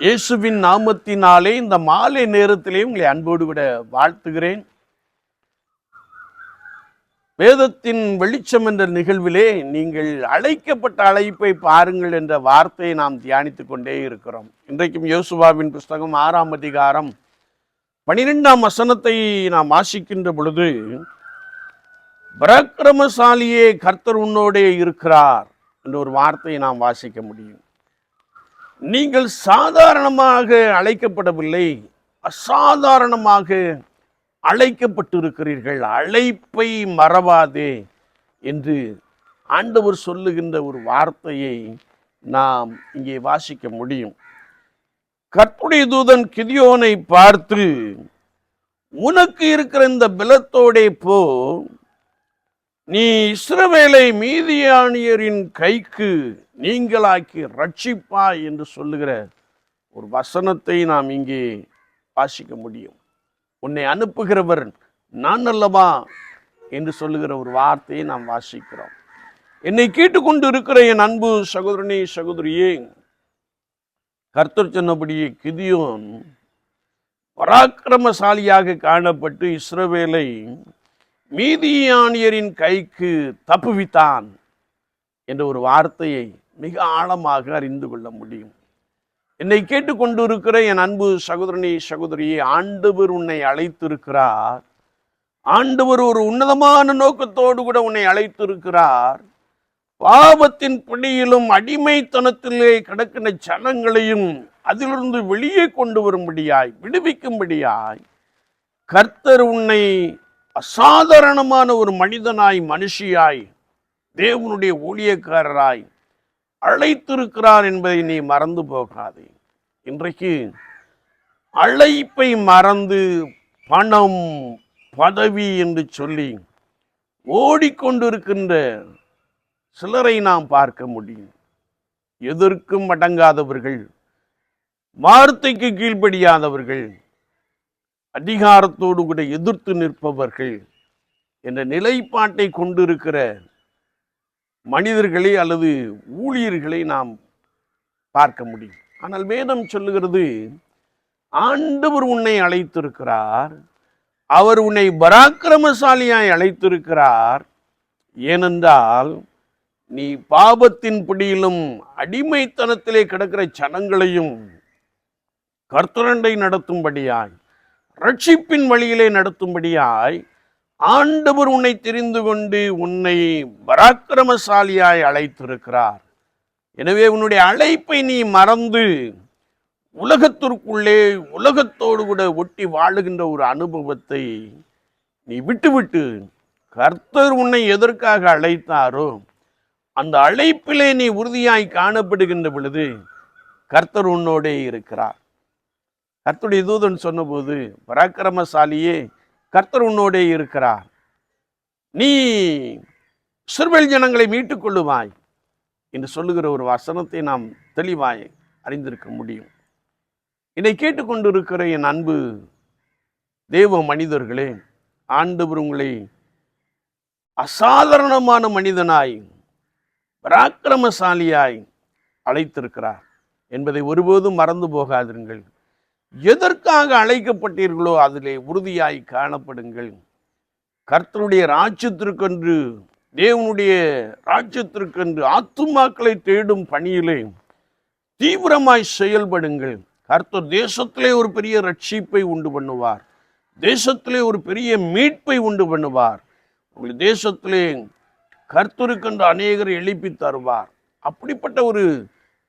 இயேசுவின் நாமத்தினாலே இந்த மாலை நேரத்திலே உங்களை அன்போடு விட வாழ்த்துகிறேன். வேதத்தின் வெளிச்சம் என்ற நிகழ்விலே நீங்கள் அழைக்கப்பட்ட அழைப்பை பாருங்கள் என்ற வார்த்தையை நாம் தியானித்துக் கொண்டே இருக்கிறோம். இன்றைக்கும் யோசுவாவின் புஸ்தகம் ஆறாம் அதிகாரம் பனிரெண்டாம் வசனத்தை நாம் வாசிக்கின்ற பொழுது பரக்கிரமசாலியே கர்த்தர் உன்னோடே இருக்கிறார் என்ற ஒரு வார்த்தையை நாம் வாசிக்க முடியும். நீங்கள் சாதாரணமாக அழைக்கப்படவில்லை அசாதாரணமாக அழைக்கப்பட்டிருக்கிறீர்கள். அழைப்பை மறவாதே என்று ஆண்டவர் சொல்லுகின்ற ஒரு வார்த்தையை நாம் இங்கே வாசிக்க முடியும். கற்புடைய தூதன் கிதியோனை பார்த்து உனக்கு இருக்கிற இந்த பலத்தோடே போ. நீ இஸ்ரவேலை மீதியானியரின் கைக்கு நீங்களாக்கி ரட்சிப்பா என்று சொல்லுகிற ஒரு வசனத்தை நாம் இங்கே வாசிக்க முடியும். உன்னை அனுப்புகிறவர் நான் அல்லவா என்று சொல்லுகிற ஒரு வார்த்தையை நாம் வாசிக்கிறோம். என்னை கேட்டுக்கொண்டு இருக்கிற என் அன்பு சகோதரனே சகோதரியே கர்த்தர் சொன்னபடியே கிதியோன் பராக்கிரமசாலியாக காணப்பட்டு இஸ்ரவேலை மீதியானியரின் கைக்கு தப்புவித்தான் என்ற ஒரு வார்த்தையை மிக ஆழமாக அறிந்து கொள்ள முடியும். என்னை கேட்டுக்கொண்டிருக்கிற என் அன்பு சகோதரனே சகோதரியே ஆண்டவர் உன்னை அழைத்திருக்கிறார். ஆண்டவர் ஒரு உன்னதமான நோக்கத்தோடு கூட உன்னை அழைத்திருக்கிறார். பாவத்தின் பிடியிலும் அடிமைத்தனத்திலே கிடக்கிற ஜனங்களையும் அதிலிருந்து வெளியே கொண்டு வரும்படியாய் விடுவிக்கும்படியாய் கர்த்தர் உன்னை அசாதாரணமான ஒரு மனிதனாய் மனுஷியாய் தேவனுடைய ஊழியக்காரராய் அழைத்திருக்கிறார் என்பதை நீ மறந்து போகாதே. இன்றைக்கு அழைப்பை மறந்து பணம் பதவி என்று சொல்லி ஓடிக்கொண்டிருக்கின்ற சிலரை நாம் பார்க்க முடியும். எதற்கும் அடங்காதவர்கள் வார்த்தைக்கு கீழ்ப்படியாதவர்கள் அதிகாரத்தோடு கூட எதிர்த்து நிற்பவர்கள் என்ற நிலைப்பாட்டை கொண்டிருக்கிற மனிதர்களை அல்லது ஊழியர்களை நாம் பார்க்க முடியும். ஆனால் வேதம் சொல்லுகிறது ஆண்டவர் உன்னை அழைத்திருக்கிறார் அவர் உன்னை பராக்கிரமசாலியாய் அழைத்திருக்கிறார். ஏனென்றால் நீ பாபத்தின் பிடியிலும் அடிமைத்தனத்திலே கிடக்கிற ஜனங்களையும் கர்த்தரண்டை நடத்தும்படியாய் ரட்சிப்பின் வழியிலே நடத்தும்படியாய் ஆண்டவர் உன்னை தெரிந்து கொண்டு உன்னை பராக்கிரமசாலியாய் அழைத்திருக்கிறார். எனவே உன்னுடைய அழைப்பை நீ மறந்து உலகத்திற்குள்ளே உலகத்தோடு கூட ஒட்டி வாழுகின்ற ஒரு அனுபவத்தை நீ விட்டுவிட்டு கர்த்தர் உன்னை எதற்காக அழைத்தாரோ அந்த அழைப்பிலே நீ உறுதியாய் காணப்படுகின்ற பொழுது கர்த்தர் உன்னோடே இருக்கிறார். கர்த்தருடைய தூதன் சொன்னபோது பராக்கிரமசாலியே கர்த்தர் உன்னோடே இருக்கிறார். நீ சிறுவெள் ஜனங்களை மீட்டுக் கொள்ளுவாய் என்று சொல்லுகிற ஒரு வசனத்தை நாம் தெளிவாய் அறிந்திருக்க முடியும். இதை கேட்டுக்கொண்டிருக்கிற என் அன்பு தேவ மனிதர்களே ஆண்டவர் உங்களை அசாதாரணமான மனிதனாய் பராக்கிரமசாலியாய் அழைத்திருக்கிறார். என்பதை ஒருபோதும் மறந்து போகாதிருங்கள். எதற்காக அழைக்கப்பட்டீர்களோ அதிலே உறுதியாய் காணப்படுங்கள். கர்த்தருடைய ராஜ்யத்திற்கென்று தேவனுடைய ராஜ்யத்திற்கென்று ஆத்துமாக்களை தேடும் பணியிலே தீவிரமாய் செயல்படுங்கள். கர்த்தர் தேசத்திலே ஒரு பெரிய ரட்சிப்பை உண்டு பண்ணுவார். தேசத்திலே ஒரு பெரிய மீட்பை உண்டு பண்ணுவார். உங்கள் தேசத்திலே கர்த்தருக்கென்று அநேகரை எழுப்பி தருவார். அப்படிப்பட்ட ஒரு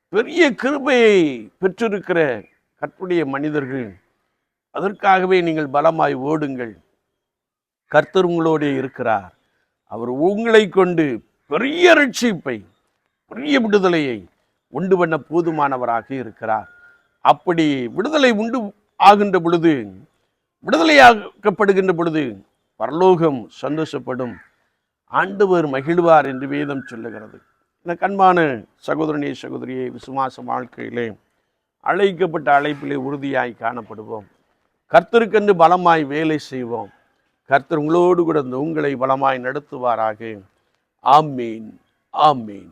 பெரிய கிருபையை பெற்றிருக்கிற கற்புடைய மனிதர்கள் அதற்காகவே நீங்கள் பலமாய் ஓடுங்கள். கர்த்தர் உங்களோடே இருக்கிறார். அவர் உங்களை கொண்டு பெரிய ரட்சிப்பை பெரிய விடுதலையை உண்டு பண்ண போதுமானவராக இருக்கிறார். அப்படி விடுதலை உண்டு ஆகின்ற பொழுது விடுதலையாக்கப்படுகின்ற பொழுது பரலோகம் சந்தோஷப்படும். ஆண்டவர் மகிழ்வார் என்று வேதம் சொல்லுகிறது. இந்த கண்பான சகோதரனே சகோதரியை விசுவாச வாழ்க்கையிலே அழைக்கப்பட்ட அழைப்பிலே உறுதியாய் காணப்படுவோம். கர்த்தருக்கென்று பலமாய் வேலை செய்வோம். கர்த்தர் உங்களோடு கூட இந்த உங்களை பலமாய் நடத்துவாராக. ஆமீன். ஆமீன்.